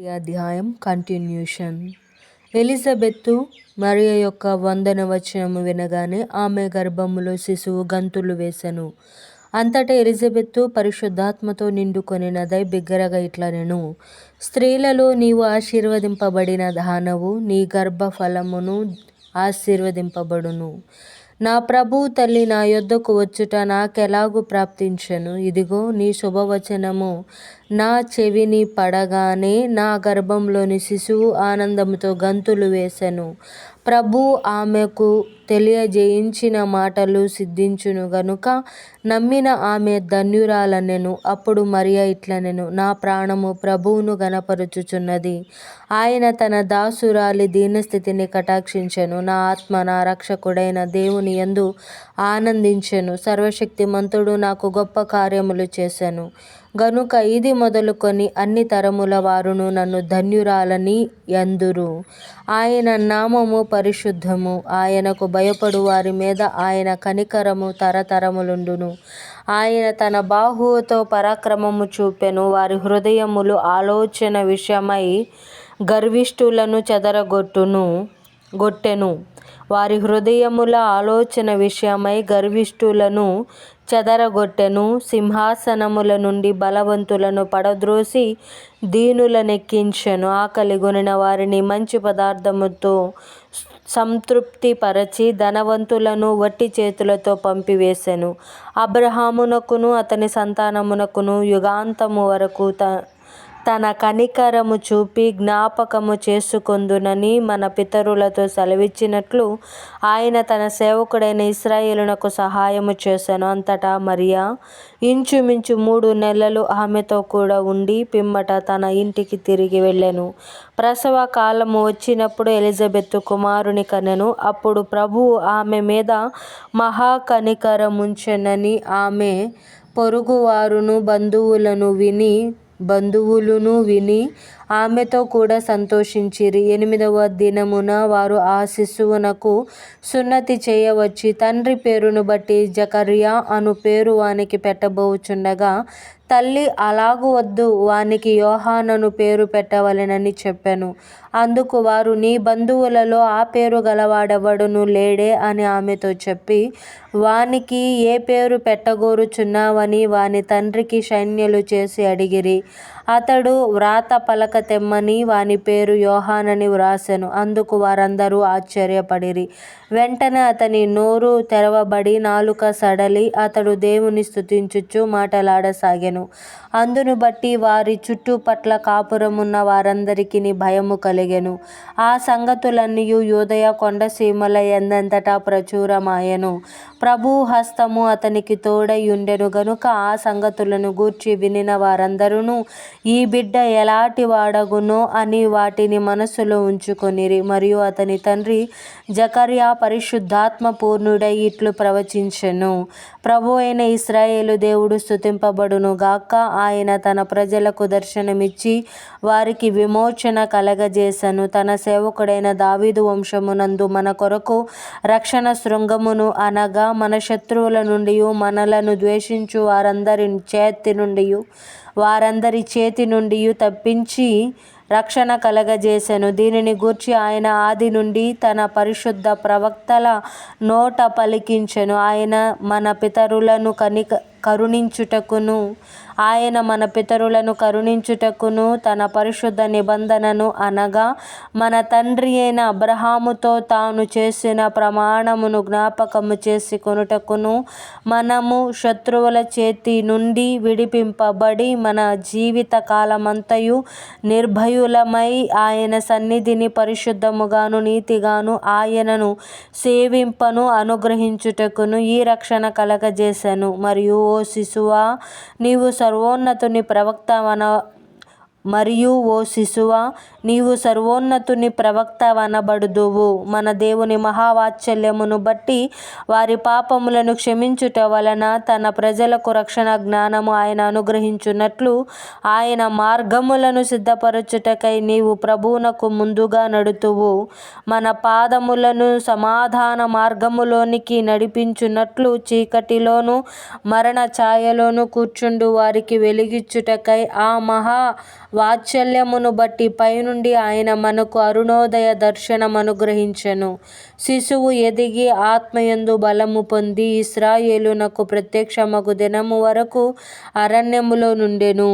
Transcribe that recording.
ఈ అధ్యాయం continuation. Elizabeth మరియ యొక్క వందన వచనము వినగానే ఆమె గర్భములో శిశువు గంతులు వేసెను. అంతటా ఎలిజబెత్తు పరిశుద్ధాత్మతో నిండుకొనినదై బిగ్గరగా ఇట్లా నేను. స్త్రీలలో నీవు ఆశీర్వదింపబడిన దానవు నీ గర్భఫలమును ఆశీర్వదింపబడును. నా ప్రభువు తల్లి నా యొద్దకు వచ్చుట నాకెలాగు ప్రాప్తించను? ఇదిగో నీ శుభవచనము. నా చెవిని పడగానే నా గర్భంలోని శిశువు ఆనందముతో గంతులు వేసెను. ప్రభు ఆమెకు తెలియజేయించిన మాటలు సిద్ధించును గనుక. నమ్మిన ఆమె ధన్యురాలనెను అప్పుడు మరియ ఇట్లనెను నా ప్రాణము ప్రభువును గనపరుచుచున్నది ఆయన తన దాసురాలి దీనస్థితిని కటాక్షించెను నా ఆత్మ నా రక్షకుడైన దేవుని యందు ఆనందించెను సర్వశక్తిమంతుడు నాకు గొప్ప కార్యములు చేశాను గనుక ఇది మొదలుకొని అన్ని తరముల వారును నన్ను ధన్యురాలని ఎందురు ఆయన నామము పరిశుద్ధము ఆయనకు భయపడు వారి మీద ఆయన కనికరము తరతరములుండును. ఆయన తన బాహువుతో పరాక్రమము చూపెను. వారి హృదయములు ఆలోచన విషయమై గర్విష్ఠులను చెదరగొట్టును గొట్టెను. వారి హృదయముల ఆలోచన విషయమై గర్విష్ఠులను చెదరగొట్టెను. సింహాసనముల నుండి బలవంతులను పడద్రోసి దీనులనెక్కించెను. ఆకలిగొనిన వారిని మంచి పదార్థముతో సంతృప్తిపరచి ధనవంతులను వట్టి చేతులతో పంపివేసెను. అబ్రహామునకును అతని సంతానమునకును యుగాంతము వరకు త తన కనికరము చూపి జ్ఞాపకము చేసుకొందునని మన పితరులతో సెలవిచ్చినట్లు ఆయన తన సేవకుడైన ఇస్రాయేలునకు సహాయము చేశాను. అంతటా మరియా ఇంచుమించు మూడు నెలలు ఆమెతో కూడా ఉండి పిమ్మట తన ఇంటికి తిరిగి వెళ్ళాను. ప్రసవ కాలము వచ్చినప్పుడు ఎలిజబెత్ కుమారుని కనెను అప్పుడు ప్రభువు ఆమె మీద మహాకనికరముంచెనని ఆమె పొరుగువారును బంధువులను విని బంధువులును విని ఆమెతో కూడా సంతోషించిరి. ఎనిమిదవ దినమున వారు ఆ శిశువునకు సున్నతి చేయవచ్చి తండ్రి పేరును బట్టి జకర్యా అను పేరు వానికి పెట్టబోచుండగా తల్లి అలాగు వద్దు వానికి యోహానను పేరు పెట్టవలెనని చెప్పాను. అందుకు వారు నీ బంధువులలో ఆ పేరు గలవాడెవడును లేడే అని ఆమెతో చెప్పి వానికి ఏ పేరు పెట్టగోరుచున్నావని వాని తండ్రికి సైన్యులు చేసి అడిగిరి. అతడు వ్రాత పలక తెమ్మని వాని పేరు యోహానని వ్రాసెను. అందుకు వారందరూ ఆశ్చర్యపడిరి. వెంటనే అతని నోరు తెరవబడి నాలుక సడలి అతడు దేవుని స్థుతించుచు మాటలాడసాగెను. అందును బట్టి వారి చుట్టుపట్ల కాపురమున్న వారందరికీ భయము కలిగెను. ఆ సంగతులన్నీయు యూదయ కొండసీమల ఎందంతటా ప్రచురమాయను. ప్రభు హస్తము అతనికి తోడై ఉండెను. గనుక ఆ సంగతులను గూర్చి వినిన వారందరూ ఈ బిడ్డ ఎలాంటి వాడగునో అని వాటిని మనస్సులో ఉంచుకొనిరి. మరియు అతని తండ్రి జకర్యా పరిశుద్ధాత్మ పూర్ణుడై ఇట్లు ప్రవచించెను. ప్రభు అయిన ఇస్రాయేలు దేవుడు స్థుతింపబడును గాక ఆయన తన ప్రజలకు దర్శనమిచ్చి వారికి విమోచన కలగజేశను తన సేవకుడైన దావీదు వంశమునందు మన కొరకు రక్షణ శృంగమును అనగా మన శత్రువుల నుండి మనలను ద్వేషించు వారందరి చేతి నుండి వారందరి చేతి నుండి తప్పించి రక్షణ కలగజేసెను. దీనిని గూర్చి ఆయన ఆది నుండి తన పరిశుద్ధ ప్రవక్తల నోట పలికించెను. ఆయన మన పితరులను కనిక కరుణించుటకును. ఆయన మన పితరులను కరుణించుటకును తన పరిశుద్ధ నిబంధనను అనగా మన తండ్రి అయిన అబ్రహాముతో తాను చేసిన ప్రమాణమును జ్ఞాపకము చేసుకొనుటకును మనము శత్రువుల చేతి నుండి విడిపింపబడి మన జీవిత కాలమంతయు నిర్భయులమై ఆయన సన్నిధిని పరిశుద్ధముగాను నీతిగాను ఆయనను సేవింపను అనుగ్రహించుటకును ఈ రక్షణ కలగజేశాను మరియు ఓ ఓ శిశువా? నీవు సర్వోన్నతుని ప్రవక్తవన మరియు ఓ శిశువా నీవు సర్వోన్నతుని ప్రవక్తవనబడుదువు మన దేవుని మహావాత్సల్యమును బట్టి వారి పాపములను క్షమించుట వలన తన ప్రజలకు రక్షణ జ్ఞానము ఆయన అనుగ్రహించున్నట్లు ఆయన మార్గములను సిద్ధపరచుటకై నీవు ప్రభువునకు ముందుగా నడుతువు. మన పాదములను సమాధాన మార్గములోనికి నడిపించున్నట్లు చీకటిలోను మరణ ఛాయలోను కూర్చుండు వారికి వెలిగించుటకై ఆ మహా వాత్సల్యమును బట్టి పైనుండి ఆయన మనకు అరుణోదయ దర్శనం అనుగ్రహించెను. శిశువు ఎదిగి ఆత్మయందు బలము పొంది ఇస్రాయేలునకు ప్రత్యక్షమగు దినము వరకు అరణ్యములో నుండెను.